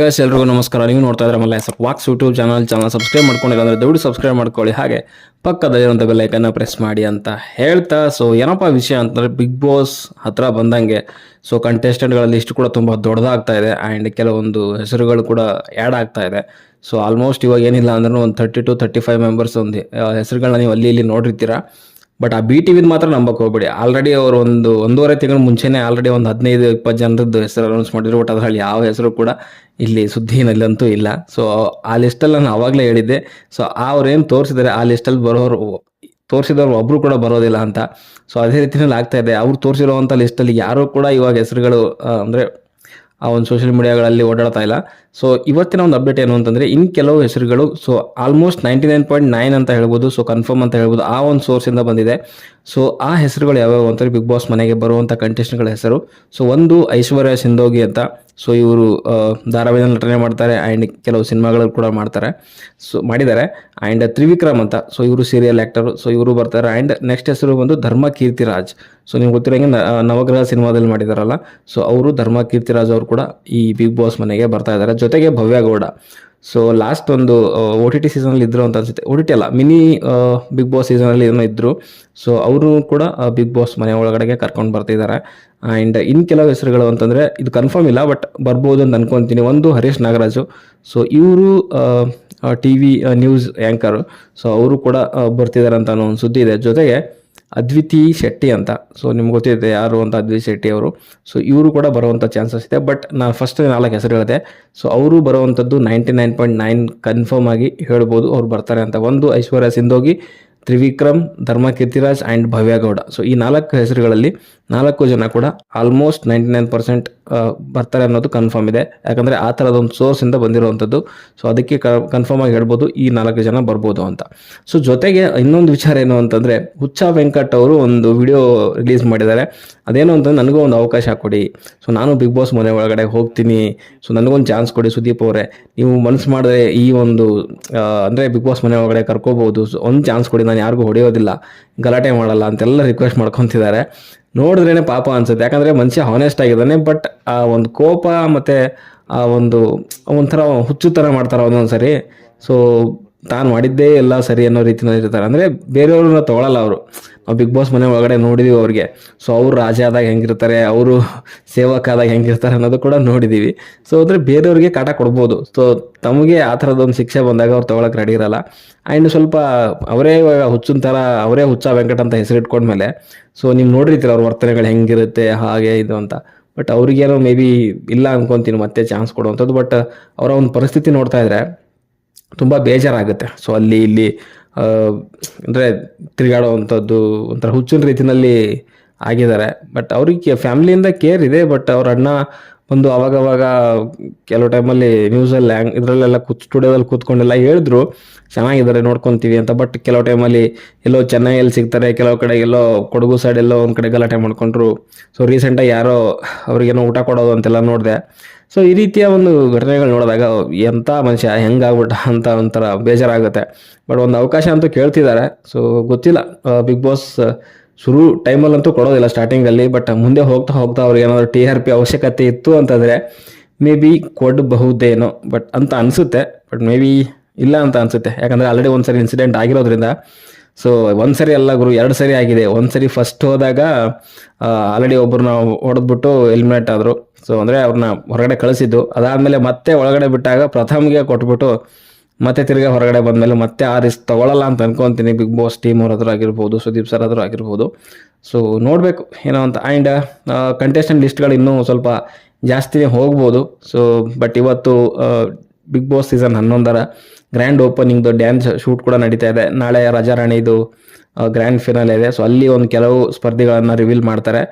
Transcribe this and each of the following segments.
Guys ಎಲ್ರಿಗೂ ನಮಸ್ಕಾರ. ನೀವು ನೋಡ್ತಾ ಇದ್ರೆ ಮಲ್ಲ ಹೆಸರು ವಾಕ್ಸ್ ಯೂಟ್ಯೂಬ್ ಚಾನಲ್ ಚಾನಲ್ ಸಬ್ಸ್ಕ್ರೈಬ್ ಮಾಡ್ಕೊಳ್ಳಿ ಅಂದ್ರೆ ದಯವಿಟ್ಟು ಸಬ್ಸ್ಕ್ರೈಬ್ ಮಾಡ್ಕೊಳ್ಳಿ. ಹಾಗೆ ಪಕ್ಕದ ಐಕನ್ ಬೆಲ್ಲೈಕನ್ನ ಪ್ರೆಸ್ ಮಾಡಿ ಅಂತ ಹೇಳ್ತಾ. ಸೊ ಏನಪ್ಪ ವಿಷಯ ಅಂತಂದ್ರೆ ಬಿಗ್ ಬಾಸ್ ಹತ್ರ ಬಂದಂಗೆ ಸೊ ಕಂಟೆಸ್ಟೆಂಟ್ಗಳ ಲಿಸ್ಟ್ ಕೂಡ ತುಂಬ ದೊಡ್ಡದಾಗ್ತಾ ಇದೆ ಆ್ಯಂಡ್ ಕೆಲವೊಂದು ಹೆಸರುಗಳು ಕೂಡ ಆ್ಯಡ್ ಆಗ್ತಾ ಇದೆ. ಸೊ ಆಲ್ಮೋಸ್ಟ್ ಇವಾಗ ಏನಿಲ್ಲ ಅಂದ್ರೂ ಒಂದು thirty two thirty five members ಒಂದು ಹೆಸರುಗಳನ್ನ ನೀವು ಅಲ್ಲಿ ಇಲ್ಲಿ ನೋಡಿರ್ತೀರಾ. ಬಟ್ ಆ ಬಿ ಟಿ ವಿದ್ ಮಾತ್ರ ನಂಬಕ್ಕೆ ಹೋಗ್ಬೇಡಿ. ಆಲ್ರೆಡಿ ಅವರು ಒಂದು ಒಂದೂವರೆ ತಿಂಗಳ ಮುಂಚೆನೇ ಆಲ್ರೆಡಿ ಒಂದು ಹದಿನೈದು, ಇಪ್ಪತ್ತು ಜನರದ್ದು ಹೆಸರು ಅನೌನ್ಸ್ ಮಾಡಿದ್ರು. ಬಟ್ ಅದರಲ್ಲಿ ಯಾವ ಹೆಸರು ಕೂಡ ಇಲ್ಲಿ ಸುದ್ದಿನಲ್ಲಂತೂ ಇಲ್ಲ. ಸೊ ಆ ಲಿಸ್ಟಲ್ಲಿ ನಾನು ಆವಾಗಲೇ ಹೇಳಿದ್ದೆ. ಸೊ ಅವ್ರು ಏನು ತೋರಿಸಿದ್ದಾರೆ ಆ ಲಿಸ್ಟಲ್ಲಿ ಬರೋರು, ತೋರಿಸಿದವ್ರು ಒಬ್ಬರು ಕೂಡ ಬರೋದಿಲ್ಲ ಅಂತ. ಸೊ ಅದೇ ರೀತಿಯಲ್ಲಿ ಆಗ್ತಾ ಇದೆ. ಅವ್ರು ತೋರಿಸಿರುವಂಥ ಲಿಸ್ಟಲ್ಲಿ ಯಾರೂ ಕೂಡ ಇವಾಗ ಹೆಸರುಗಳು ಅಂದರೆ ಆ ಒಂದು ಸೋಷಿಯಲ್ ಮೀಡಿಯಾಗಳಲ್ಲಿ ಓಡಾಡ್ತಾ ಇಲ್ಲ. ಸೊ ಇವತ್ತಿನ ಒಂದು ಅಪ್ಡೇಟ್ ಏನು ಅಂತಂದರೆ ಇನ್ನು ಕೆಲವು ಹೆಸರುಗಳು so almost ninety nine point nine ಅಂತ ಹೇಳ್ಬೋದು ಸೊ ಕನ್ಫರ್ಮ್ ಅಂತ ಹೇಳ್ಬೋದು, ಆ ಒಂದು ಸೋರ್ಸಿಂದ ಬಂದಿದೆ. ಸೊ ಆ ಹೆಸರುಗಳು ಯಾವ್ಯಾವು ಅಂತಂದರೆ ಬಿಗ್ ಬಾಸ್ ಮನೆಗೆ ಬರುವಂಥ ಕಂಟೆಸ್ಟೆಂಟ್ಗಳ ಹೆಸರು. ಸೊ ಒಂದು ಐಶ್ವರ್ಯ ಸಿಂಧೋಗಿ ಅಂತ. ಸೊ ಇವರು ಧಾರಾವಾಹಿಯಲ್ಲಿ ನಟನೆ ಮಾಡ್ತಾರೆ. ಆ್ಯಂಡ್ ಕೆಲವು ಸಿನಿಮಾಗಳು ಕೂಡ ಮಾಡ್ತಾರೆ. ಸೊ ಮಾಡಿದ್ದಾರೆ. ಆ್ಯಂಡ್ ತ್ರಿವಿಕ್ರಮ್ ಅಂತ. ಸೊ ಇವರು ಸೀರಿಯಲ್ ಆ್ಯಕ್ಟರು ಸೊ ಇವರು ಬರ್ತಾರೆ. ಆ್ಯಂಡ್ ನೆಕ್ಸ್ಟ್ ಹೆಸರು ಬಂದು ಧರ್ಮ ಕೀರ್ತಿರಾಜ್ ಸೊ ನೀವು ಗೊತ್ತಿರೋಂಗೆ ನವಗ್ರಹ ಸಿನಿಮಾದಲ್ಲಿ ಮಾಡಿದಾರಲ್ಲ. ಸೊ ಅವರು ಧರ್ಮ ಕೀರ್ತಿರಾಜ್ ಅವರು ಕೂಡ ಈ ಬಿಗ್ ಬಾಸ್ ಮನೆಗೆ ಬರ್ತಾ ಇದ್ದಾರೆ. ಜೊತೆಗೆ ಭವ್ಯ ಗೌಡ. ಸೊ ಲಾಸ್ಟ್ ಒಂದು ಓ ಟಿ ಟಿ ಸೀಸನಲ್ಲಿ ಇದ್ರು ಅಂತ ಅನ್ಸುತ್ತೆ. ಓ ಟಿ ಟಿ ಅಲ್ಲ ಮಿನಿ ಬಿಗ್ ಬಾಸ್ ಸೀಸನಲ್ಲಿ ಏನೋ ಇದ್ದರು ಸೊ ಅವರು ಕೂಡ ಬಿಗ್ ಬಾಸ್ ಮನೆ ಒಳಗಡೆಗೆ ಕರ್ಕೊಂಡು ಬರ್ತಿದ್ದಾರೆ ಆ್ಯಂಡ್ ಇನ್ನು ಕೆಲವು ಹೆಸರುಗಳು ಅಂತಂದರೆ, ಇದು ಕನ್ಫರ್ಮ್ ಇಲ್ಲ ಬಟ್ ಬರ್ಬೋದು ಅಂತ ಅನ್ಕೊತೀನಿ. ಒಂದು ಹರೀಶ್ ನಾಗರಾಜು. ಸೊ ಇವರು T V news anchor so ಅವರು ಕೂಡ ಬರ್ತಿದ್ದಾರೆ ಅಂತ ಅನ್ನೋ ಒಂದು ಸುದ್ದಿ ಇದೆ. ಜೊತೆಗೆ ಅದ್ವಿತಿ ಶೆಟ್ಟಿ ಅಂತ. ಸೊ ನಿಮ್ಗೆ ಗೊತ್ತಿದೆ ಯಾರು ಅಂತ ಅದ್ವಿತಿ ಶೆಟ್ಟಿ ಅವರು. ಸೊ ಇವರು ಕೂಡ ಬರುವಂಥ ಚಾನ್ಸಸ್ ಇದೆ. ಬಟ್ ನಾನು ಫಸ್ಟ್ ನಾಲ್ಕು ಹೆಸರು ಹೇಳಿದೆ. ಸೊ ಅವರು ಬರುವಂಥದ್ದು ninety nine point nine confirm ಆಗಿ ಹೇಳ್ಬೋದು ಅವ್ರು ಬರ್ತಾರೆ ಅಂತ. ಒಂದು ಐಶ್ವರ್ಯ ಸಿಂಧೋಗಿ, ತ್ರಿವಿಕ್ರಮ್ ಧರ್ಮ ಕೀರ್ತಿರಾಜ್ ಆ್ಯಂಡ್ ಭವ್ಯಗೌಡ ಸೊ ಈ ನಾಲ್ಕು ಹೆಸರುಗಳಲ್ಲಿ ನಾಲ್ಕು ಜನ ಕೂಡ ಆಲ್ಮೋಸ್ಟ್ ನೈಂಟಿ ನೈನ್ ಪರ್ಸೆಂಟ್ ಬರ್ತಾರೆ ಅನ್ನೋದು ಕನ್ಫರ್ಮ್ ಇದೆ. ಯಾಕಂದರೆ ಆ ಥರದ ಒಂದು ಸೋರ್ಸಿಂದ ಬಂದಿರುವಂಥದ್ದು. ಸೊ ಅದಕ್ಕೆ ಕನ್ಫರ್ಮ್ ಆಗಿ ಹೇಳ್ಬೋದು ಈ ನಾಲ್ಕು ಜನ ಬರ್ಬೋದು ಅಂತ. ಸೊ ಜೊತೆಗೆ ಇನ್ನೊಂದು ವಿಚಾರ ಏನು ಅಂತಂದರೆ, ಹುಚ್ಚ ವೆಂಕಟ್ ಅವರು ಒಂದು ವಿಡಿಯೋ ರಿಲೀಸ್ ಮಾಡಿದ್ದಾರೆ. ಅದೇನು ಅಂತಂದ್ರೆ ನನಗೂ ಒಂದು ಅವಕಾಶ ಕೊಡಿ. ಸೊ ನಾನು ಬಿಗ್ ಬಾಸ್ ಮನೆ ಒಳಗಡೆ ಹೋಗ್ತೀನಿ. ಸೊ ನನಗೊಂದು ಚಾನ್ಸ್ ಕೊಡಿ ಸುದೀಪ್ ಅವರೇ. ನೀವು ಮನಸ್ಸು ಮಾಡಿದ್ರೆ ಈ ಒಂದು ಅಂದರೆ ಬಿಗ್ ಬಾಸ್ ಮನೆ ಒಳಗಡೆ ಕರ್ಕೋಬೋದು ಸೊ ಒಂದು ಚಾನ್ಸ್ ಕೊಡಿ. ನಾನು ಯಾರಿಗೂ ಹೊಡೆಯೋದಿಲ್ಲ. ಗಲಾಟೆ ಮಾಡಲ್ಲ ಅಂತೆಲ್ಲ ರಿಕ್ವೆಸ್ಟ್ ಮಾಡ್ಕೊತಿದ್ದಾರೆ. ನೋಡಿದ್ರೇ ಪಾಪ ಅನ್ಸುತ್ತೆ. ಯಾಕಂದರೆ ಮನುಷ್ಯ ಹಾನೆಸ್ಟ್ ಆಗಿದ್ದಾನೆ ಬಟ್ ಆ ಒಂದು ಕೋಪ ಮತ್ತು ಆ ಒಂದು ಒಂಥರ ಹುಚ್ಚು ಥರ ಮಾಡ್ತಾರೆ ಒಂದೊಂದು ಸರಿ ಸೊ ತಾನು ಮಾಡಿದ್ದೇ ಎಲ್ಲ ಸರಿ ಅನ್ನೋ ರೀತಿನಲ್ಲಿ ಇರ್ತಾರೆ. ಅಂದರೆ ಬೇರೆಯವ್ರನ್ನ ತೊಗೊಳಲ್ಲ ಅವರು. ನಾವು ಬಿಗ್ ಬಾಸ್ ಮನೆ ಒಳಗಡೆ ನೋಡಿದೀವಿ ಅವ್ರಿಗೆ. ಸೊ ಅವರು ರಾಜ ಆದಾಗ ಹೆಂಗಿರ್ತಾರೆ, ಅವರು ಸೇವಕ ಆದಾಗ ಹೆಂಗಿರ್ತಾರೆ ಅನ್ನೋದು ಕೂಡ ನೋಡಿದ್ದೀವಿ ಸೊ ಅಂದರೆ ಬೇರೆಯವ್ರಿಗೆ ಕಾಟ ಕೊಡ್ಬೋದು. ಸೊ ತಮಗೆ ಆ ಥರದೊಂದು ಶಿಕ್ಷೆ ಬಂದಾಗ ಅವ್ರು ತೊಗೊಳಕ್ಕೆ ರೆಡಿ ಇರಲ್ಲ. ಆ್ಯಂಡ್ ಸ್ವಲ್ಪ ಅವರೇ ಹುಚ್ಚಿನ ಥರ ಅವರೇ ಹುಚ್ಚ ವೆಂಕಟ ಅಂತ ಹೆಸರಿಟ್ಕೊಂಡ್ಮೇಲೆ ಸೊ ನೀವು ನೋಡಿರ್ತೀರ ಅವ್ರ ವರ್ತನೆಗಳು ಹೆಂಗಿರುತ್ತೆ, ಹಾಗೆ ಇದು ಅಂತ. ಬಟ್ ಅವ್ರಿಗೇನೋ ಮೇ ಬಿ ಇಲ್ಲ ಅನ್ಕೊಂತೀನಿ, ಮತ್ತೆ ಚಾನ್ಸ್ ಕೊಡುವಂಥದ್ದು ಬಟ್ ಅವರ ಒಂದು ಪರಿಸ್ಥಿತಿ ನೋಡ್ತಾ ಇದ್ರೆ ತುಂಬ ಬೇಜಾರಾಗುತ್ತೆ. ಸೊ ಅಲ್ಲಿ, ಇಲ್ಲಿ ಅಂದರೆ ತಿರುಗಾಡೋವಂಥದ್ದು ಒಂಥರ ಹುಚ್ಚಿನ ರೀತಿಯಲ್ಲಿ ಆಗಿದ್ದಾರೆ. ಬಟ್ ಅವ್ರಿಗೆ ಫ್ಯಾಮಿಲಿಯಿಂದ ಕೇರ್ ಇದೆ ಬಟ್ ಅವ್ರ ಅಣ್ಣ ಒಂದು ಅವಾಗವಾಗ ಕೆಲವು ಟೈಮಲ್ಲಿ ನ್ಯೂಸಲ್ಲಿ ಹ್ಯಾಂಗ್ ಇದರಲ್ಲೆಲ್ಲ ಕೂತ್ ಸ್ಟುಡಿಯೋದಲ್ಲಿ ಕೂತ್ಕೊಂಡೆಲ್ಲ ಹೇಳಿದ್ರು, ಚೆನ್ನಾಗಿದ್ದಾರೆ, ನೋಡ್ಕೊತೀವಿ ಅಂತ. ಬಟ್ ಕೆಲವು ಟೈಮಲ್ಲಿ ಎಲ್ಲೋ ಚೆನ್ನೈಯಲ್ಲಿ ಸಿಗ್ತಾರೆ, ಕೆಲವು ಕಡೆ ಎಲ್ಲೋ ಕೊಡಗು ಸೈಡ್ ಎಲ್ಲೋ ಒಂದು ಕಡೆ ಗಲಾಟೆ ಮಾಡ್ಕೊಂಡ್ರು. ಸೊ ರೀಸೆಂಟಾಗಿ ಯಾರೋ ಅವ್ರಿಗೇನೋ ಊಟ ಕೊಡೋದು ಅಂತೆಲ್ಲ ನೋಡಿದೆ. ಸೊ ಈ ರೀತಿಯ ಒಂದು ಘಟನೆಗಳು ನೋಡಿದಾಗ ಎಂಥ ಮನುಷ್ಯ, ಹೆಂಗಾಗ್ಬಿಟ್ಟ ಅಂತ ಒಂಥರ ಬೇಜಾರಾಗುತ್ತೆ. ಬಟ್ ಒಂದು ಅವಕಾಶ ಅಂತೂ ಕೇಳ್ತಿದ್ದಾರೆ. ಸೊ ಗೊತ್ತಿಲ್ಲ. ಬಿಗ್ ಬಾಸ್ ಶುರು ಟೈಮಲ್ಲಂತೂ ಕೊಡೋದಿಲ್ಲ ಸ್ಟಾರ್ಟಿಂಗಲ್ಲಿ ಬಟ್ ಮುಂದೆ ಹೋಗ್ತಾ ಹೋಗ್ತಾ ಅವ್ರಿಗೆ ಏನಾದರೂ ಟಿ ಆರ್ ಪಿ ಅವಶ್ಯಕತೆ ಇತ್ತು ಅಂತಂದರೆ ಮೇ ಬಿ ಕೊಡಬಹುದೇನೋ ಬಟ್ ಅಂತ ಅನಿಸುತ್ತೆ. ಬಟ್ ಮೇ ಬಿ ಇಲ್ಲ ಅಂತ ಅನಿಸುತ್ತೆ. ಯಾಕಂದರೆ ಆಲ್ರೆಡಿ ಒಂದು ಸರಿ ಇನ್ಸಿಡೆಂಟ್ ಆಗಿರೋದ್ರಿಂದ. ಸೊ ಒಂದು ಸರಿ ಅಲ್ಲ ಗುರು, ಎರಡು ಸರಿ ಆಗಿದೆ. ಒಂದು ಸರಿ ಫಸ್ಟ್ ಹೋದಾಗ ಆಲ್ರೆಡಿ ಒಬ್ಬರನ್ನ ಹೊಡೆದ್ಬಿಟ್ಟು ಎಲಿಮಿನೇಟ್ ಆದರು. ಸೊ ಅಂದರೆ ಅವ್ರನ್ನ ಹೊರಗಡೆ ಕಳಿಸಿದ್ದು. ಅದಾದಮೇಲೆ ಮತ್ತೆ ಒಳಗಡೆ ಬಿಟ್ಟಾಗ ಪ್ರಥಮ್ಗೆ ಕೊಟ್ಬಿಟ್ಟು ಮತ್ತೆ ತಿರ್ಗಾ ಹೊರಗಡೆ ಬಂದಮೇಲೆ ಮತ್ತೆ ಆ ರಿಸ್ಕ್ ತಗೊಳ್ಳಲ್ಲ ಅಂತ ಅನ್ಕೊತೀನಿ. ಬಿಗ್ ಬಾಸ್ ಟೀಮ್ ಅವ್ರ ಹತ್ರ ಆಗಿರ್ಬೋದು, ಸುದೀಪ್ ಸರ್ ಹತ್ರ ಆಗಿರ್ಬೋದು. ಸೊ ನೋಡಬೇಕು ಏನೋ ಅಂತ. ಆ್ಯಂಡ್ ಕಂಟೆಸ್ಟೆಂಟ್ ಲಿಸ್ಟ್ಗಳು ಇನ್ನೂ ಸ್ವಲ್ಪ ಜಾಸ್ತಿನೇ ಹೋಗ್ಬೋದು. ಸೊ ಬಟ್ ಇವತ್ತು ಬಿಗ್ ಬಾಸ್ ಸೀಸನ್ ಹನ್ನೊಂದರ ಗ್ರ್ಯಾಂಡ್ ಓಪನಿಂಗ್ದು ಡ್ಯಾನ್ಸ್ ಶೂಟ್ ಕೂಡ ನಡೀತಾ ಇದೆ. ನಾಳೆ ರಾಜಾರಾಣಿದು ಗ್ರ್ಯಾಂಡ್ ಫಿನಲ್ ಇದೆ. ಸೊ ಅಲ್ಲಿ ಒಂದು ಕೆಲವು ಸ್ಪರ್ಧಿಗಳನ್ನು ರಿವೀಲ್ ಮಾಡ್ತಾರೆ.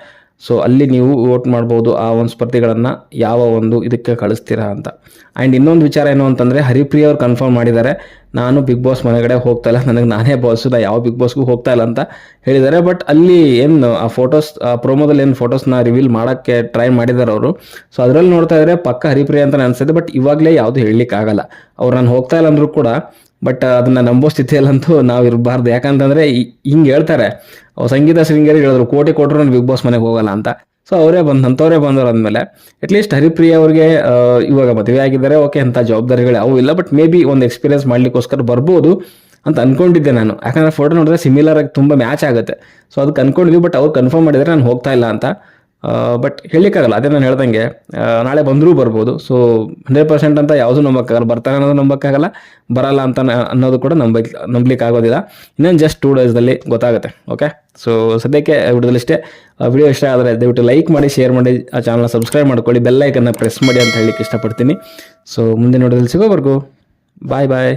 ಸೊ ಅಲ್ಲಿ ನೀವು ವೋಟ್ ಮಾಡ್ಬೋದು ಆ ಒಂದು ಸ್ಪರ್ಧಿಗಳನ್ನು ಯಾವ ಒಂದು ಇದಕ್ಕೆ ಕಳಿಸ್ತೀರಾ ಅಂತ. ಆ್ಯಂಡ್ ಇನ್ನೊಂದು ವಿಚಾರ ಏನು ಅಂತಂದರೆ, ಹರಿಪ್ರಿಯ ಅವ್ರು ಕನ್ಫರ್ಮ್ ಮಾಡಿದ್ದಾರೆ. ನಾನು ಬಿಗ್ ಬಾಸ್ ಮನೆಗಡೆ ಹೋಗ್ತಾ ಇಲ್ಲ. ನನಗೆ ನಾನೇ ಬಾಸು ನಾ ಯಾವ ಬಿಗ್ ಬಾಸ್ಗೂ ಹೋಗ್ತಾ ಇಲ್ಲ ಅಂತ ಹೇಳಿದ್ದಾರೆ. ಬಟ್ ಅಲ್ಲಿ ಏನು, ಆ ಫೋಟೋಸ್ ಆ ಪ್ರೋಮೋದಲ್ಲಿ ಏನು ಫೋಟೋಸ್ನ ರಿವೀಲ್ ಮಾಡೋಕ್ಕೆ ಟ್ರೈ ಮಾಡಿದ್ದಾರೆ ಅವರು. ಸೊ ಅದರಲ್ಲಿ ನೋಡ್ತಾ ಇದ್ರೆ ಪಕ್ಕ ಹರಿಪ್ರಿಯ ಅಂತ ಅನಿಸುತ್ತೆ. ಬಟ್ ಇವಾಗಲೇ ಯಾವುದು ಹೇಳಲಿಕ್ಕೆ ಆಗಲ್ಲ. ಅವ್ರು ನಾನು ಹೋಗ್ತಾ ಇಲ್ಲ ಅಂದರೂ ಕೂಡ ಬಟ್ ಅದನ್ನ ನಂಬೋ ಸ್ಥಿತಿಯಲ್ಲಂತೂ ನಾವು ಇರಬಾರ್ದು. ಯಾಕಂತಂದ್ರೆ ಹಿಂಗೆ ಹೇಳ್ತಾರೆ. ಸಂಗೀತ ಶೃಂಗೇರಿ ಹೇಳಿದ್ರು, ಕೋಟಿ ನಾನು ಬಿಗ್ ಬಾಸ್ ಮನೆಗೆ ಹೋಗಲ್ಲ ಅಂತ. ಸೊ ಅವರೇ ಬಂದು, ಅಂಥವರೇ ಬಂದವರು ಅಂದಮೇಲೆ ಅಟ್ಲೀಸ್ಟ್ ಹರಿಪ್ರಿಯ ಅವ್ರಿಗೆ ಇವಾಗ ಮದುವೆ ಆಗಿದ್ದಾರೆ, ಓಕೆ, ಅಂಥ ಜವಾಬ್ದಾರಿಗಳು ಅವು ಇಲ್ಲ ಬಟ್ ಮೇ ಬಿ ಒಂದು ಎಕ್ಸ್ಪೀರಿಯನ್ಸ್ ಮಾಡಲಿಕ್ಕೋಸ್ಕರ ಬರ್ಬೋದು ಅಂತ ಅನ್ಕೊಂಡಿದ್ದೆ ನಾನು. ಯಾಕಂದರೆ ಫೋಟೋ ನೋಡಿದ್ರೆ ಸಿಮಿಲರ್ ಆಗಿ ತುಂಬ ಮ್ಯಾಚ್ ಆಗುತ್ತೆ. ಸೊ ಅದಕ್ಕೆ ಅಂದ್ಕೊಂಡಿದ್ವಿ ಬಟ್ ಅವ್ರು ಕನ್ಫರ್ಮ್ ಮಾಡಿದರೆ ನಾನು ಹೋಗ್ತಾ ಇಲ್ಲ ಅಂತ. ಬಟ್ ಹೇಳಲಿಕ್ಕಾಗಲ್ಲ, ಅದೇ ನಾನು ಹೇಳ್ದಂಗೆ ನಾಳೆ ಬಂದರೂ ಬರ್ಬೋದು. ಸೊ ಹಂಡ್ರೆಡ್ ಪರ್ಸೆಂಟ್ ಅಂತ ಯಾವುದೂ ನಂಬಕ್ಕಾಗಲ್ಲ, ಬರ್ತಾನೆ ಅನ್ನೋದು ನಂಬಕ್ಕಾಗಲ್ಲ, ಬರಲ್ಲ ಅಂತ ಅನ್ನೋದು ಕೂಡ ನಂಬ ನಂಬಲಿಕ್ಕೆ ಆಗೋದಿಲ್ಲ ಇನ್ನೊಂದು ಜಸ್ಟ್ ಟೂ ಡೇಸ್ದಲ್ಲಿ ಗೊತ್ತಾಗುತ್ತೆ ಓಕೆ ಸೊ ಸದ್ಯಕ್ಕೆ ವಿಡಿಯೋದಲ್ಲಿ ಇಷ್ಟೇ. ವಿಡಿಯೋ ಇಷ್ಟ ಆದರೆ ದಯವಿಟ್ಟು ಲೈಕ್ ಮಾಡಿ ಶೇರ್ ಮಾಡಿ, ಆ ಚಾನಲ್ನ ಸಬ್ಸ್ಕ್ರೈಬ್ ಮಾಡ್ಕೊಳ್ಳಿ ಬೆಲ್ಲೈಕನ್ನು ಪ್ರೆಸ್ ಮಾಡಿ ಅಂತ ಹೇಳಲಿಕ್ಕೆ ಇಷ್ಟಪಡ್ತೀನಿ. ಸೊ ಮುಂದಿನ ನೋಡೋದಲ್ಲಿ ಸಿಗೋವರೆಗೂ ಬಾಯ್ ಬಾಯ್